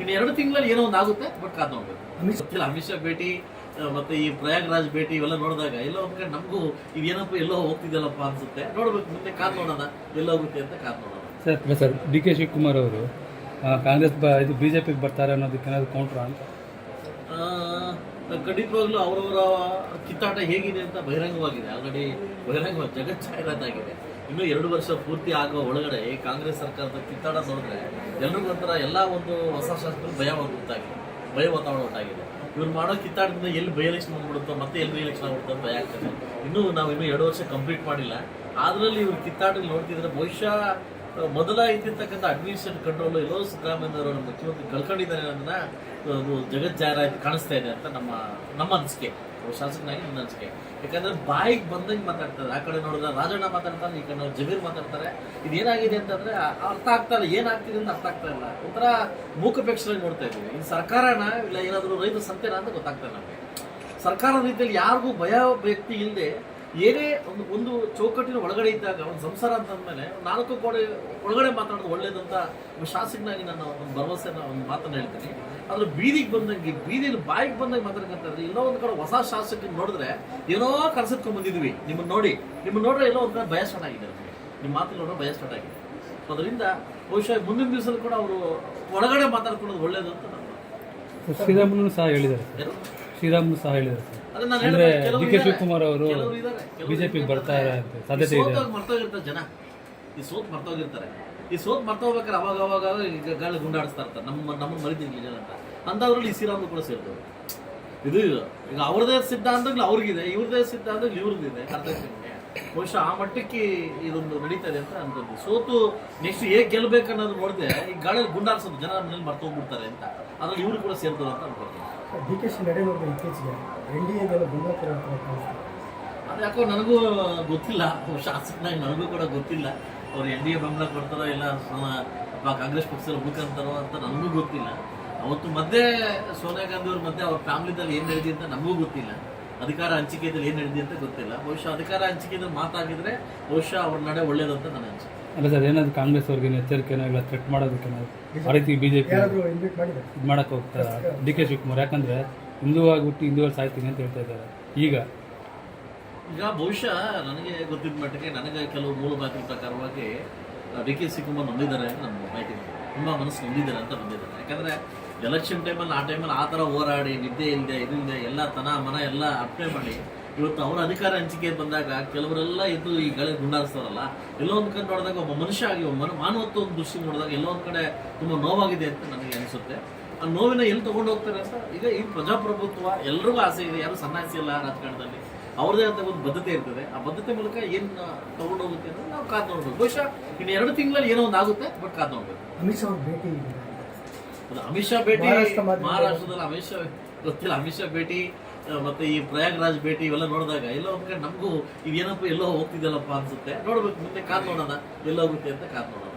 ಇನ್ನು ಎರಡು ತಿಂಗಳಲ್ಲಿ ಏನೋ ಒಂದು ಆಗುತ್ತೆ ಬಟ್ ಕಾದ್ ನೋಡ್ಬೇಕು. ಅಮಿತ್ ಶಾ ಭೇಟಿ ಮತ್ತೆ ಈ ಪ್ರಯಾಗ್ರಾಜ್ ಭೇಟಿ ಇವೆಲ್ಲ ನೋಡಿದಾಗ ಎಲ್ಲ ಒಂದ್ ಕಡೆ ನಮಗೂ ಇದೇನಪ್ಪ ಎಲ್ಲೋ ಹೋಗ್ತಿದ್ಯಲ್ಲಪ್ಪ ಅನ್ಸುತ್ತೆ. ನೋಡ್ಬೇಕು ಮುಂದೆ ಕಾದ್ ನೋಡೋಣ ಎಲ್ಲೋಗುತ್ತೆ ಅಂತ ಕಾದ್ ನೋಡೋಣ. Sir sir D K Shivakumar ಅವರು ಕಾಂಗ್ರೆಸ್ ಇದು ಬಿ ಜೆ ಪಿಗೆ ಬರ್ತಾರೆ ಅನ್ನೋದಕ್ಕೆ ಏನಾದ್ರು ಕೌಂಟ್ರಾ ಅಂತ? ಆ, ಖಂಡಿತವಾಗ್ಲೂ ಅವರವರ ಕಿತ್ತಾಟ ಹೇಗಿದೆ ಅಂತ ಬಹಿರಂಗವಾಗಿದೆ. ಆಲ್ರೆಡಿ ಬಹಿರಂಗವಾಗಿ ಜಗತ್ ಜಾಹೀರಾತಾಗಿದೆ ಇನ್ನು ಎರಡು ವರ್ಷ ಪೂರ್ತಿ ಆಗೋ ಒಳಗಡೆ ಕಾಂಗ್ರೆಸ್ ಸರ್ಕಾರದ ಕಿತ್ತಾಡ ನೋಡಿದ್ರೆ ಎಲ್ರಿಗೂ ಒಂಥರ ಎಲ್ಲ ಒಂದು ಹೊಸ ಶಾಸಕರು ಭಯ ಉಂಟಾಗಿದೆ. ಭಯ ವಾತಾವರಣ ಉಂಟಾಗಿದೆ. ಇವ್ರು ಮಾಡೋ ಕಿತ್ತಾಡದಿಂದ ಎಲ್ಲಿ ಬೈ ಎಲೆಕ್ಷನ್ ಬಂದ್ಬಿಡುತ್ತೋ ಮತ್ತೆ ಎಲ್ಲಿ ಎಲೆಕ್ಷನ್ ಆಗ್ಬಿಡುತ್ತೋ ಅಂತ ಭಯ ಆಗ್ತದೆ. ಇನ್ನೂ ನಾವು ಇನ್ನೂ ಎರಡು ವರ್ಷ ಕಂಪ್ಲೀಟ್ ಮಾಡಿಲ್ಲ. ಅದರಲ್ಲಿ ಇವ್ರು ಕಿತ್ತಾಟ ನೋಡ್ತಿದ್ರೆ ಬಹುಶಃ ಮೊದಲ ಇದ್ದಿರ್ತಕ್ಕಂಥ ಕಂಟ್ರೋಲ್ ಎಲ್ಲೋ ಸಿದ್ದರಾಮಯ್ಯ ಮುಖ್ಯವಾಗಿ ಮುಖ್ಯಮಂತ್ರಿ ಕಳ್ಕೊಂಡಿದ್ದಾರೆ ಅನ್ನೋದನ್ನ, ಅದು ಜಗತ್ ಕಾಣಿಸ್ತಾ ಇದೆ ಅಂತ ನಮ್ಮ ನಮ್ಮ ಅನಿಸಿಕೆ. ಶಾಸಕನಾಗಿ ನನ್ನ ಅನಿಸಿಕೆ. ಯಾಕಂದ್ರೆ ಬಾಯಿಗೆ ಬಂದಂಗೆ ಮಾತಾಡ್ತಾರೆ. ಆ ಕಡೆ ನೋಡಿದ್ರೆ ರಾಜಣ್ಣ ಮಾತಾಡ್ತಾರೆ, ಈ ಕಡೆ ನಾವು ಜಮೀರ್ ಮಾತಾಡ್ತಾರೆ. ಇದೇನಾಗಿದೆ ಅಂತಂದ್ರೆ ಅರ್ಥ ಆಗ್ತಾ ಇಲ್ಲ. ಏನಾಗ್ತಿದೆ ಅಂತ ಅರ್ಥ ಆಗ್ತಾ ಇಲ್ಲ. ಒಂಥರ ಮೂಕಪೇಕ್ಷರಾಗಿ ನೋಡ್ತಾ ಇದ್ದೀವಿ. ಈ ಸರ್ಕಾರನ ಇಲ್ಲ ಏನಾದರೂ ರೈತ ಸಂತೆನ ಅಂತ ಗೊತ್ತಾಗ್ತಾ ಇಲ್ಲ ನಮಗೆ. ಸರ್ಕಾರದ ರೀತಿಯಲ್ಲಿ ಯಾರಿಗೂ ಭಯ ವ್ಯಕ್ತಿ ಇಲ್ಲದೆ ಏನೇ ಒಂದು ಒಂದು ಚೌಕಟ್ಟಿನ ಒಳಗಡೆ ಇದ್ದಾಗ ಒಂದು ಸಂಸಾರ ಅಂತ ಅಂದಮೇಲೆ ನಾಲ್ಕು ಕೋಡೆ ಒಳಗಡೆ ಮಾತಾಡೋದು ಒಳ್ಳೇದಂತ ಶಾಸಕನಾಗಿ ನನ್ನ ಒಂದು ಭರವಸೆನ ಒಂದು ಮಾತನ್ನು ಹೇಳ್ತೀನಿ. ಆದ್ರೆ ಬೀದಿಗೆ ಬಂದಂಗೆ ಬೀದಿಲಿ ಬಾಯಿಗೆ ಬಂದಂಗೆ ಮಾತಾಡ್ಕಂತಂದ್ರೆ ಎಲ್ಲೋ ಒಂದು ಕಡೆ ಹೊಸ ಶಾಸಕ ನೋಡಿದ್ರೆ ಏನೋ ಕರ್ಸತ್ಕೊಂಡ್ ಬಂದಿದ್ವಿ. ನಿಮ್ಮನ್ನ ನೋಡಿ ನಿಮ್ಮನ್ನ ನೋಡ್ರೆ ಎಲ್ಲೋ ಒಂದು ಕಡೆ ಭಯ ಸ್ಟಾರ್ಟ್ ಆಗಿದೆ ನಮಗೆ. ನಿಮ್ಮ ಮಾತು ನೋಡೋ ಭಯ ಸ್ಟಾರ್ಟ್ ಆಗಿದೆ. ಸೊ ಅದರಿಂದ ಬಹುಶಃ ಮುಂದಿನ ದಿವಸದಲ್ಲಿ ಕೂಡ ಅವರು ಒಳಗಡೆ ಮಾತಾಡ್ಕೊಳ್ಳೋದು ಒಳ್ಳೇದು ಅಂತ ನಾನು ಸಹ ಹೇಳಿದ್ದಾರೆ. ಶ್ರೀರಾಮುಲು ಸಹ ಹೇಳಿದ್ರು. ಸರ್ ಅಂದ್ರೆ ಡಿ ಕೆ ಶಿವಕುಮಾರ್ ಅವರು ಬಿಜೆಪಿ ಬಿಜೆಪಿಗೆ ಬರ್ತಾ. ಅಂತ ಸಾಧ್ಯತೆ ಇದೆ. ಮರ್ತೋಗಿರ್ತಾರೆ ಜನ ಈ ಸೋತ್ ಮರ್ತೋಗಿರ್ತಾರೆ ಈ ಸೋತ್ ಮರ್ತೋಗ್ಬೇಕಾದ್ರೆ ಅವಾಗ ಅವಾಗ ಈಗ ಗಾಳಿ ಗುಂಡಾಡಿಸ್ತಾ ಇರ್ತಾರೆ. ನಮ್ಮ ನಮ್ಮ ಮರಿದಿರ್ಲಿ ಜನ ಅಂತ. ಅಂಥವ್ರಲ್ಲಿ ಈ ಶ್ರೀರಾಮ್ ಕೂಡ ಸೇರ್ತವೆ ಇದು ಈಗ ಅವ್ರದೇ ಸಿದ್ಧಾಂತಗಳು ಅವ್ರಿಗಿದೆ ಇವ್ರದೇ ಸಿದ್ಧಾಂತಗಳು ಇವ್ರದ್ದಿದೆ ಅರ್ಥ? ಬಹುಶಃ ಆ ಮಟ್ಟಕ್ಕೆ ಇದೊಂದು ನಡೀತದೆ ಅಂತ ಅನ್ಕೊಂತೀವಿ ಸೋತು ನೆಕ್ಸ್ಟ್ ಹೇಗೆ ಗೆಲ್ಬೇಕು ಅನ್ನೋದು ನೋಡಿದ್ರೆ ಈ ಗಾಳಿಯಲ್ಲಿ ಗುಂಡಾಡ್ಸೋದು ಜನ ಮನೇಲಿ ಮರ್ತೋಗ್ಬಿಡ್ತಾರೆ ಅಂತ. ಅದ್ರಲ್ಲಿ ಇವರು ಕೂಡ ಸೇರ್ತಾರೆ ಅಂತ ಅನ್ಕೊಳ್ತೀನಿ ಡಿ ಕೆ ಶಿ ನಡೆಯೋದು ಇತ್ತೀಚೆಗೆ ಎನ್ ಡಿ ಎಗೆಲ್ಲ ಅದು ಯಾಕೋ ನನಗೂ ಗೊತ್ತಿಲ್ಲ ಶಾಸಕನಾಗಿ ನನಗೂ ಕೂಡ ಗೊತ್ತಿಲ್ಲ. ಅವ್ರು ಎನ್ ಡಿ ಎ ಬೆಂಬಲ ಕೊಡ್ತಾರೋ ಇಲ್ಲ ಅಥವಾ ಕಾಂಗ್ರೆಸ್ ಪಕ್ಷದಲ್ಲಿ ಉಳ್ಕೊಂತಾರೋ ಅಂತ ನನಗೂ ಗೊತ್ತಿಲ್ಲ. ಅವತ್ತು ಮಧ್ಯೆ ಸೋನಿಯಾ ಗಾಂಧಿ ಅವ್ರ ಮಧ್ಯೆ ಅವ್ರ ಫ್ಯಾಮಿಲಿದಲ್ಲಿ ಏನು ನಡೆದಿ ಅಂತ ನಮಗೂ ಗೊತ್ತಿಲ್ಲ. ಅಧಿಕಾರ ಹಂಚಿಕೆಯಲ್ಲಿ ಏನು ನಡೆದಿದೆ ಅಂತ ಗೊತ್ತಿಲ್ಲ. ಬಹುಶಃ ಅಧಿಕಾರ ಹಂಚಿಕೆಯಲ್ಲಿ ಮಾತಾಗಿದ್ರೆ ಬಹುಶಃ ಅವ್ರ ನಡೆ ಒಳ್ಳೇದು ಅಂತ ನನ್ನ ಅನಿಸುತ್ತೆ. ಅಲ್ಲ ಸರ್ ಏನಾದ್ರು ಕಾಂಗ್ರೆಸ್ ಅವ್ರಿಗೆ ಎಚ್ಚರಿಕೆನೋ ಇಲ್ಲ ಥ್ರೆಟ್ ಮಾಡೋದಕ್ಕೆ ಆ ರೀತಿ ಬಿ ಜೆ ಪಿ ಯಾರಾದರೂ ಇದು ಮಾಡಕ್ಕೆ ಹೋಗ್ತಾರೆ ಡಿ ಕೆ ಶಿವಕುಮಾರ್ ಯಾಕಂದ್ರೆ ಹಿಂದೂ ಆಗಿಬಿಟ್ಟು ಹಿಂದೂಗಳು ಸಾಯ್ತೀನಿ ಅಂತ ಹೇಳ್ತಾ ಇದ್ದಾರೆ. ಈಗ? ಈಗ ಬಹುಶಃ ನನಗೆ ಗೊತ್ತಿದ್ದ ಮಟ್ಟಿಗೆ ನನಗೆ ಕೆಲವು ಮೂಲ ಪ್ರಕಾರವಾಗಿ ಡಿ ಕೆ ಶಿವಕುಮಾರ್ ನಂಬಿದ್ದಾರೆ ಅಂತ ನನ್ನ ಮಾಹಿತಿ. ತುಂಬಾ ಮನಸ್ಸು ಹೊಂದಿದ್ದಾರೆ ಅಂತ ಬಂದಿದ್ದಾರೆ. ಯಾಕಂದ್ರೆ ಎಲೆಕ್ಷನ್ ಟೈಮಲ್ಲಿ ಆ ಟೈಮಲ್ಲಿ ಆ ಥರ ಹೋರಾಡಿ, ನಿದ್ದೆ ಇಲ್ಲದೆ ಇದಿಲ್ಲದೆ ಎಲ್ಲ ತನ ಮನ ಎಲ್ಲ ಅಪ್ಲೈ ಮಾಡಿ, ಇವತ್ತು ಅವರ ಅಧಿಕಾರ ಹಂಚಿಕೆ ಬಂದಾಗ ಕೆಲವರೆಲ್ಲ ಇದು ಈ ಗಾಳಿ ಗುಂಡಾರಿಸ್ತಾರಲ್ಲ, ಎಲ್ಲೋ ಒಂದು ಕಡೆ ನೋಡಿದಾಗ ಒಬ್ಬ ಮನುಷ್ಯ ಆಗಿ, ಒಬ್ಬ ಮನ ಮಾನವತ್ವ ಒಂದು ದೃಷ್ಟಿ ನೋಡಿದಾಗ ಎಲ್ಲೋ ಒಂದು ಕಡೆ ತುಂಬ ನೋವಾಗಿದೆ ಅಂತ ನನಗೆ ಅನಿಸುತ್ತೆ. ಆ ನೋವಿನ ಎಲ್ಲಿ ತೊಗೊಂಡು ಹೋಗ್ತಾರೆ ಅಂತ ಈಗ ಈ ಪ್ರಜಾಪ್ರಭುತ್ವ ಎಲ್ರಿಗೂ ಆಸೆ ಇದೆ, ಯಾರು ಸನ್ನಾಸಿ ಇಲ್ಲ ರಾಜಕಾರಣದಲ್ಲಿ. ಅವ್ರದೇ ಅಂತ ಒಂದು ಬದ್ಧತೆ ಇರ್ತದೆ. ಆ ಬದ್ಧತೆ ಮೂಲಕ ಏನ್ ತಗೊಂಡೋಗುತ್ತೆ ಅಂತ ನಾವು ಕಾದ್ ನೋಡ್ಬೇಕು. ಬಹುಶಃ ಇನ್ನು ಎರಡು ತಿಂಗಳಲ್ಲಿ ಏನೋ ಒಂದು ಆಗುತ್ತೆ ಬಟ್ ಕಾದ್ ನೋಡ್ಬೇಕು. ಅಮಿತ್ ಶಾ ಭೇಟಿ ಅಮಿತ್ ಶಾ ಭೇಟಿ ಮಹಾರಾಷ್ಟ್ರ ಮಹಾರಾಷ್ಟ್ರದಲ್ಲಿ ಅಮಿತ್ ಶಾ ಗೊತ್ತಿಲ್ಲ. ಅಮಿತ್ ಶಾ ಭೇಟಿ ಮತ್ತೆ ಈ ಪ್ರಯಾಗ್ರಾಜ್ ಭೇಟಿ ಇವೆಲ್ಲ ನೋಡಿದಾಗ ಎಲ್ಲೋ ಒಂದ್ ಕಡೆ ನಮಗೂ ಇದೇನಪ್ಪ ಎಲ್ಲೋ ಹೋಗ್ತಿದ್ದಲ್ಲಪ್ಪ ಅನ್ಸುತ್ತೆ. ನೋಡ್ಬೇಕು ಮುಂದೆ ಕಾದ್ ನೋಡೋಣ ಎಲ್ಲೋಗುತ್ತೆ ಅಂತ ಕಾದ್ ನೋಡೋಣ.